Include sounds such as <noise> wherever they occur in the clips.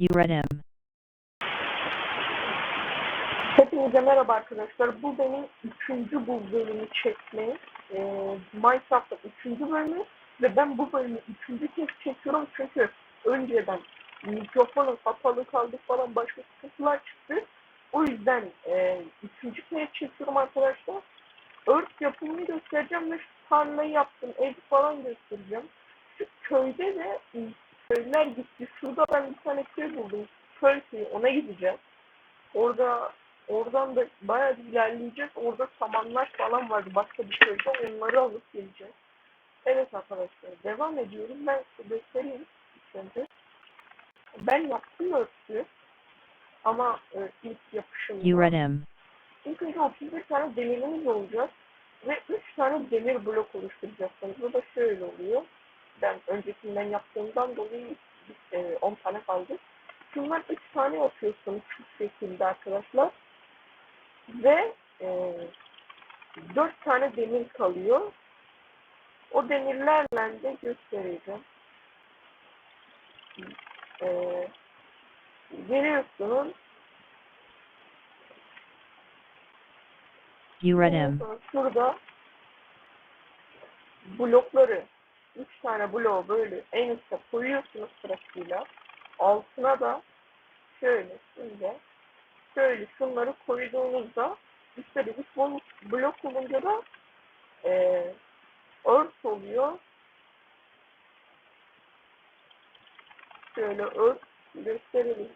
Uredem. Hepinize merhaba arkadaşlar. Bu benim üçüncü bu bölümü çekme. Ee, Minecraft'ta üçüncü bölümü ve ben bu bölümü üçüncü kez çekiyorum çünkü önceden mikrofonun kapalı kaldı falan başka sıkıntılar çıktı. O yüzden e, üçüncü kez çekiyorum arkadaşlar. Örf yapımını göstereceğim ve tarlayı yaptım, ev falan göstereceğim. Şu köyde de köyler gitti. Şurada ben bir tane köy buldum. Köyü ona gideceğim. Orada Oradan da bayağı bir ilerleyeceğiz. Orada samanlar falan vardı başka bir köyde. Onları alıp geleceğiz. Evet arkadaşlar devam ediyorum. Ben size göstereyim şimdi. Ben yaptım örtüyü. Ama e, ilk yapışım. Uredem. İlk önce 31 tane demirimiz olacak. Ve 3 tane demir blok oluşturacaksınız. Bu da şöyle oluyor. Ben öncekinden yaptığımdan dolayı e, 10 tane kaldı. Şunlar 3 tane yapıyorsunuz şu şekilde arkadaşlar ve e, 4 tane demir kalıyor. O demirlerle de göstereceğim. E. Ondan sonra Şurada blokları 3 tane bloğu böyle en üstte koyuyorsunuz sırasıyla. Altına da şöyle şimdi şöyle şunları koyduğunuzda üstte bir blok, blok olunca da e, ört oluyor. Şöyle ört gösterelim.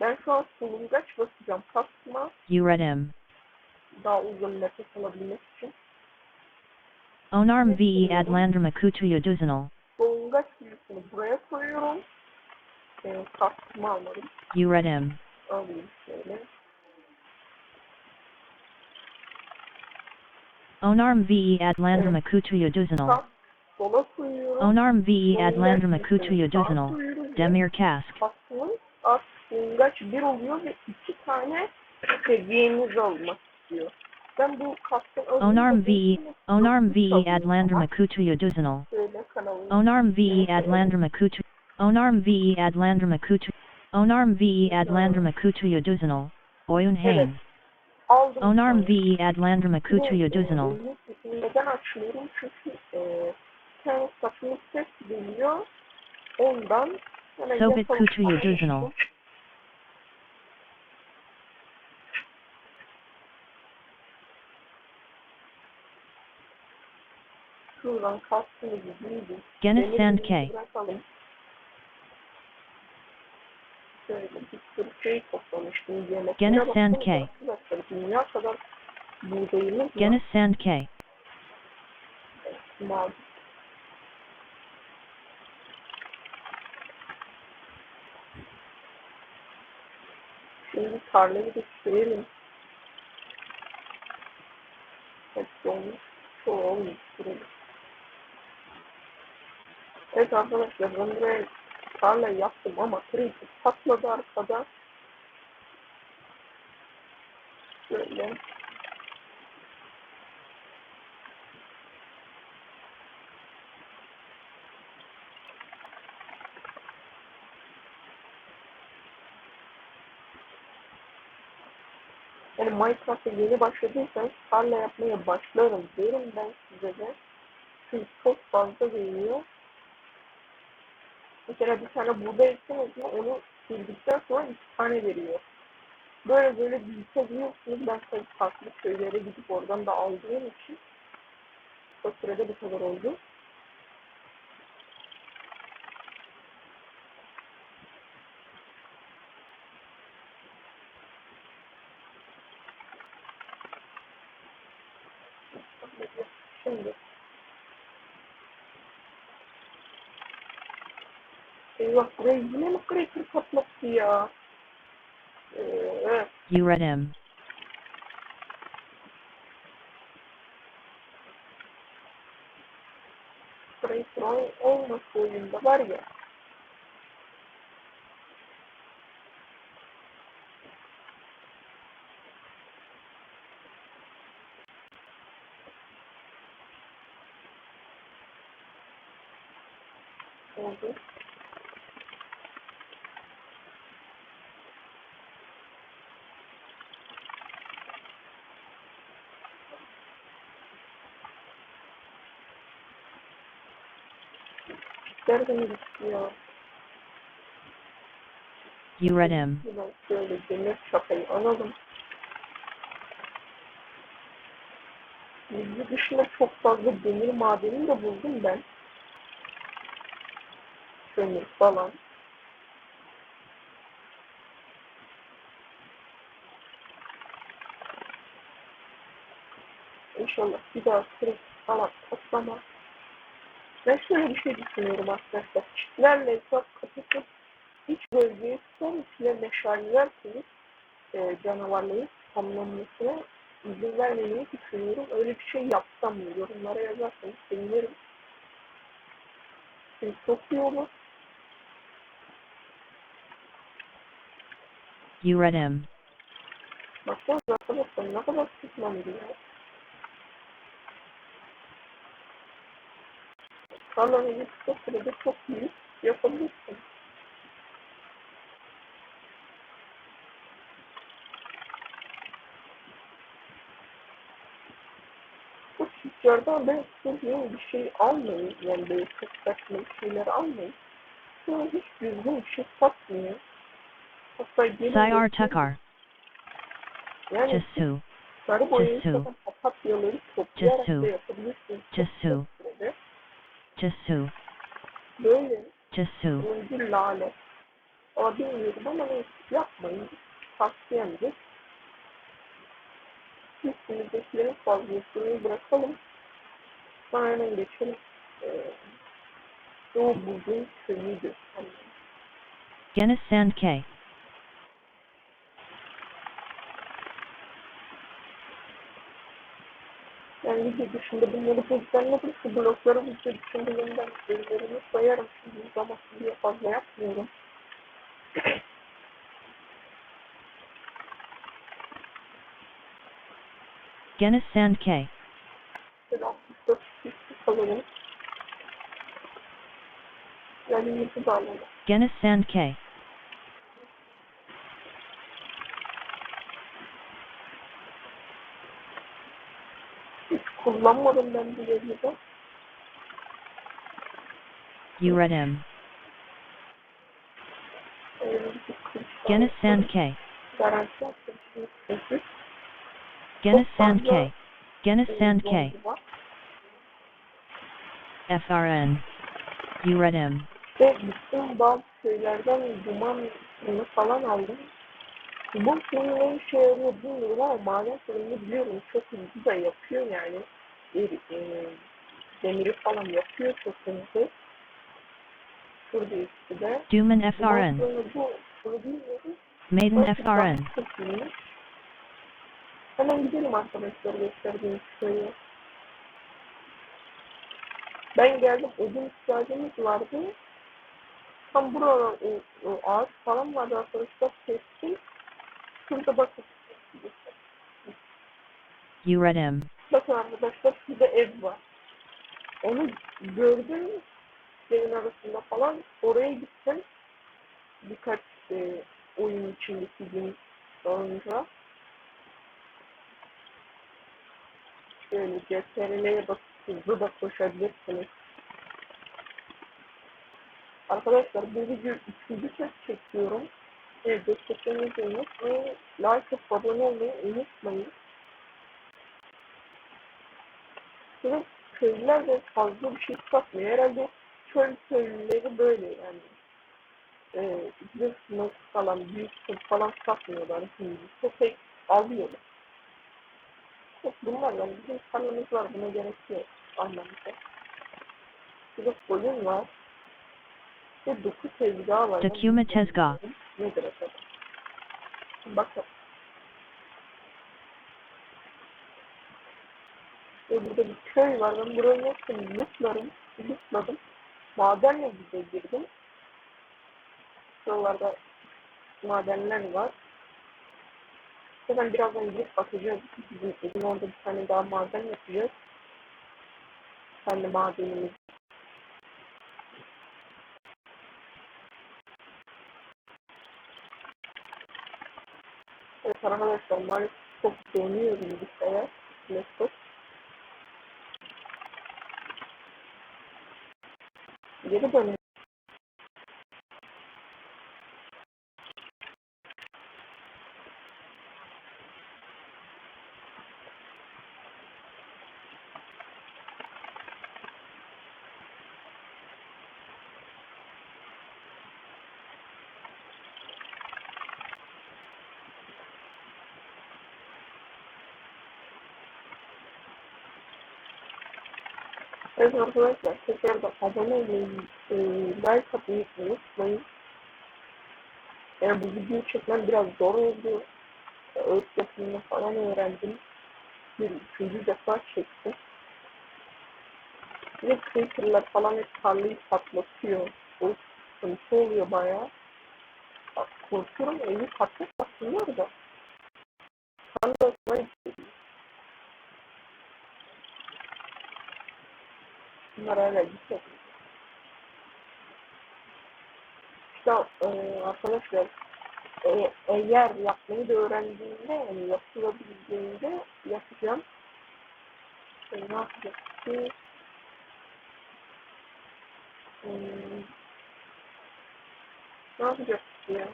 Ben şu an solungaç basacağım kasma Uredem. daha uzun nefes alabilmek için. Onarm ve adlandram akutuya duzinal. Solungaç büyüsünü buraya koyuyorum. E, kasma almalım. Uredem. Alayım şöyle. Onarm ve adlandram akutuya duzinal. Kas sola koyuyorum. Onarm ve Solungaç adlandram büyüsünü akutuya sağa duzinal. koyuyorum. Demir kask. Kasmın az solungaç bir oluyor ve iki tane seviyemiz almak istiyor. Onarm VE, Onarm VE Adlander Makutuya Duzinal. Onarm VE Adlander Makutu, Onarm VE Adlander Makutu, Onarm VE Adlander Makutuya Duzinal, Oyun Hain. Onarm VE Adlander Makutuya Duzinal. Sobit Kutuya Duzinal. Şuradan kastımızı bildik. Gene bilgi K. Bırakalım. Şöyle bir sürü şey toplamıştım. Yemek. Gene baksanıza K. Dünya kadar buğdayımız var. Gene sand K. Mavi. Şimdi tarlayı da sürelim. Hepsi olmuş. Çoğu olmuş. Sürelim. Evet arkadaşlar ben buraya yaptım ama creeper patladı arkada. Şöyle. Yani Minecraft'a yeni başladıysanız tarla yapmaya başlarım derim ben size de. Çünkü çok fazla veriyor. Mesela bir tane buğday ekseniz mi onu sildikten sonra iki tane veriyor. Böyle böyle büyütebiliyorsunuz. Ben tabii farklı köylere gidip oradan da aldığım için o sürede bu kadar oldu. Şimdi Eyvah buraya yine mi creeper patlattı ya? Ee, Uredem. creeper ol- olması oyunda var ya. Oldu. Nereden istiyor? Uridim. Hemen şöyle demir çapayı alalım. Bilgi dışında çok fazla demir madeni de buldum ben. Kömür falan. İnşallah bir daha kırık falan toplama. Ben şöyle bir şey düşünüyorum arkadaşlar. Çiftlerle etraf kapatıp iç bölgeye son içine meşaleler koyup e, canavarların tamamlanmasına izin vermemeyi düşünüyorum. Öyle bir şey yapsam mı? Yorumlara yazarsanız sevinirim. Çünkü çok iyi olur. Uridim. Baksanıza arkadaşlar ne kadar sıkmam diyor. Tarlanın kısa sürede çok büyük yapabilirsin. Bu tüccardan ben istediğim bir şey almayın. Yani böyle çok saçma şeyler almayın. Sonra hiç düzgün bir şey satmıyor. Hatta gelin Sayar Takar. Yani Jesu. sarı boyayı Cesu. satan papatyaları toplayarak Cesu. da yapabilirsiniz. Cesu. Jesu. Böyle Jesu. turuncu lale. Ama bilmiyorum ama neyse yapmayın. Tavsiyemdir. Üstümüzdekilerin fazlasını bırakalım. Sonra hemen geçelim. Ee, Doğu köyü göstereyim. Genis Sand K. Yani video dışında bunları. Şu blokları video dışında yeniden verilerimi sayarım. Şimdi uzamasın diye fazla yapmıyorum. <coughs> Genis Sand K. Şöyle 64 kişi kalalım. Yani yüzü de alalım. Genis Sand K. Hiç kullanmadım ben bu yazıda. Uridim. Ee, bir kılıç Genis daha Sand K. Garanti yaptım. Şimdi çünkü Genis Çok Sand fazla, K. Genis e, Sand K. zombi var. FRN. Uridim. Ve bütün bazı şeylerden duman suyunu falan aldım. Duman suyunu ne işe yarıyor bilmiyorum ama maden suyunu biliyorum. Çok hızlı da yapıyor yani. Bir, e, demiri falan yapıyor çok hızlı. Şurada üstü de. Duman FRN. bu. Maiden FRN. Hemen gidelim arkadaşlar gösterdiğim köyü. Ben geldim odun ihtiyacımız vardı. Tam o ağaç falan vardı arkadaşlar kestim. Şurada bakın. Uridim. Bakın arkadaşlar şurada ev var. Onu gördüm evin arasında falan. Oraya gittim. Birkaç e, oyun içindeki gün sonra. Şöyle CTRL'ye basıp hızlı da koşabilirsiniz. Arkadaşlar bu videoyu üçüncü kez çekiyorum. Evet, desteklerinizi unutmayın. Like atıp abone olmayı unutmayın. Şurada köylüler de fazla bir şey satmıyor. Herhalde köy köylüleri böyle yani. Ee, zırh falan, büyük sırt falan satmıyorlar. Şimdi köpek alıyorlar. Yok bunlar yani bizim tarlamız var buna gerek yok anlamda. Şurada koyun var. Ve dokuz tezgahı var. Bilmiyorum tezgah. Nedir acaba? Bakın. Ve burada bir köy var. Ben burayı hepsini lootlarım. Lootladım. Madenle bize girdim. Şuralarda madenler var. Zaten birazdan gidip bakacağız. Bizim evin orada bir tane daha maden yapacağız. Kendi madenimiz. 사랑하는 네, 정말 꼭 돈이 어디 있어요? 렛츠고. 예를 들면 Evet arkadaşlar tekrardan abone olmayı, e, like atmayı unutmayın. Yani bu videoyu çekmem biraz zor oldu. Öğüt yapımını falan öğrendim. Bir üçüncü defa çektim. Ve creeper'lar falan hep tarlayı patlatıyor. O sıkıntı oluyor bayağı. Korkuyorum evi patlatmasınlar da. Sen de hoşuma gitti. Bunlar hala gitmedi. İşte e, arkadaşlar e, eğer yapmayı da öğrendiğimde yani yapılabildiğinde yapacağım. E, ne yapacağız ki? Hmm, ne yapacağız ki ya?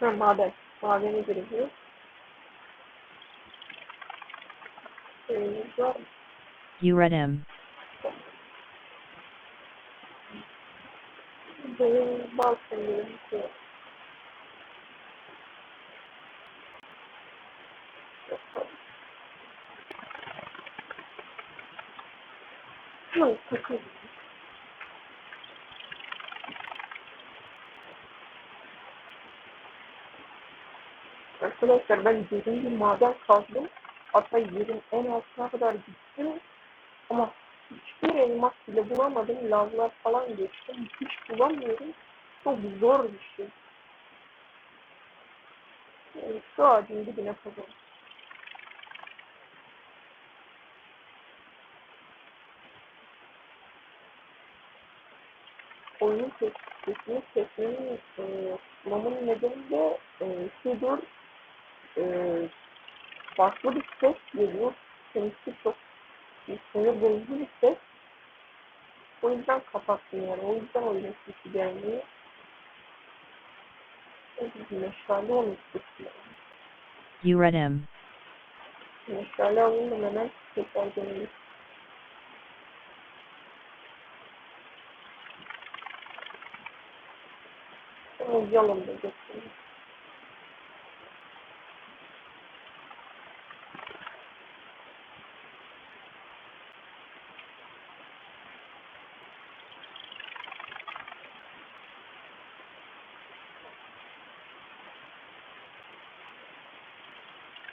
Ha, maden. Madene gireceğiz. Şeyimiz var mı? Uredem. Benim balkonlarım şey. Yok, takıl. Arkadaşlar ben derin bir maden kazdım. Hatta yerin en altına kadar gittim. Ama hiçbir elmas bile bulamadım. Lavlar falan geçtim. Hiç bulamıyorum. Çok zor bir şey. Yani şu ağacın dibine kadar. Oyunun sesini sesinin e, sunumun nedeni de e, şudur. E, farklı bir ses geliyor. Kendisi çok sinir bozucu bir ses. O yüzden kapattım yani. O yüzden oyunun sesi gelmiyor. Meşale olmuştu. Uredem. Meşale alayım da hemen tekrar dönelim. Ama yalan da göstereyim.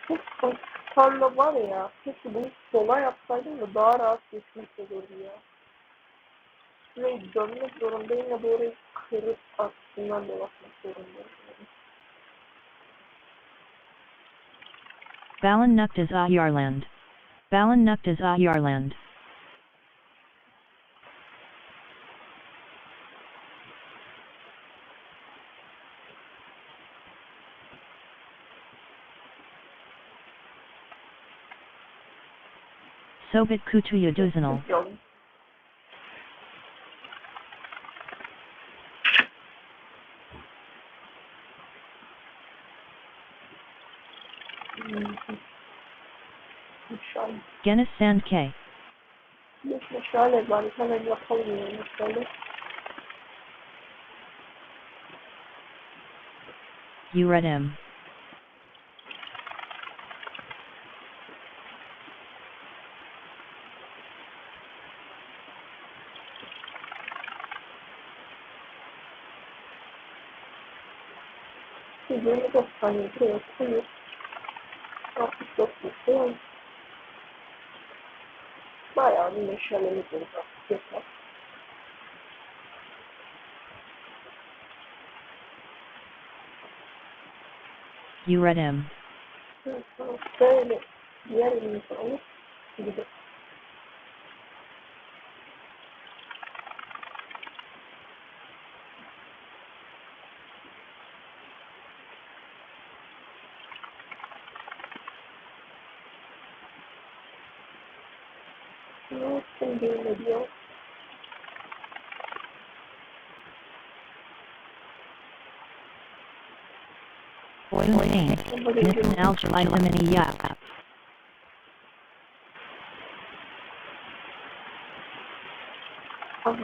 Çok tarla var ya. Keşke bunu sola yapsaydım da daha rahat geçmiş olurdu ya. Şurayı dönmek zorundayım ya böyle kırıp aslından dolaşmak zorundayım. Balan Nuktas Ayarland. Balan Nuktas Ayarland. Sobit Kutuya Duzinal. Canım. Hmm. Meşale. Genis Sand K. Yok meşale var. Hemen yapalım ya meşale. Uredem. Yirmi dört saniye buraya koyup 64 litre bayağı bir meşalemiz olacak. Yeter. Uredem. Evet, tamam. Böyle diğer elimizi alıp gidelim. Ne için değil diyor. Oil paint. Ama Nissen dedim. alchalai limini yap. Aha.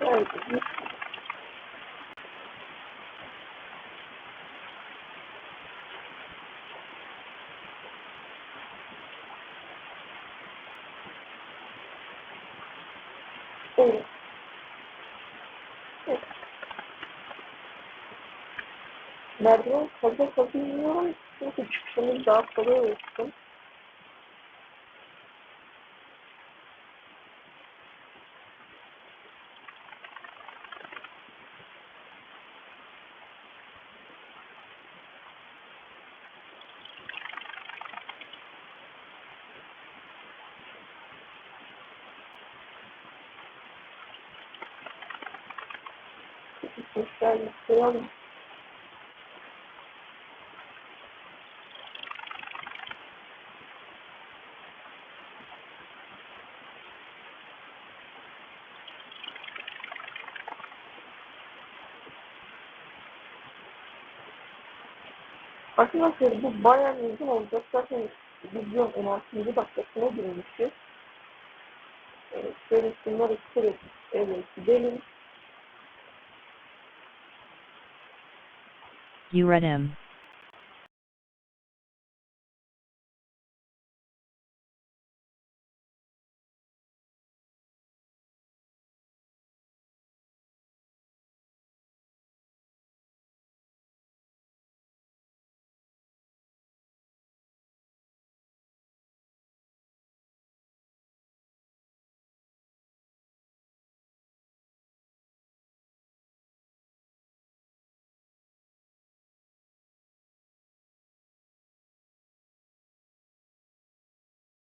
Evet. Evet. Evet. Merdiven fazla fazla iniyorum çünkü çıkışımız daha kolay olsun. Sesler yükseğelim. Arkadaşlar bu bayağı uzun olacak. Zaten videom 16. dakikasına girmişti. Evet, şöyle şunları kırıp evet gidelim. Uredem.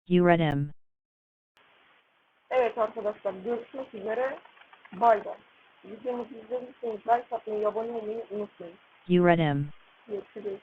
Uredem. Evet arkadaşlar görüşmek üzere. Bay bay. Videomuzu izlediyseniz like atmayı, abone olmayı unutmayın. Görüşürüz.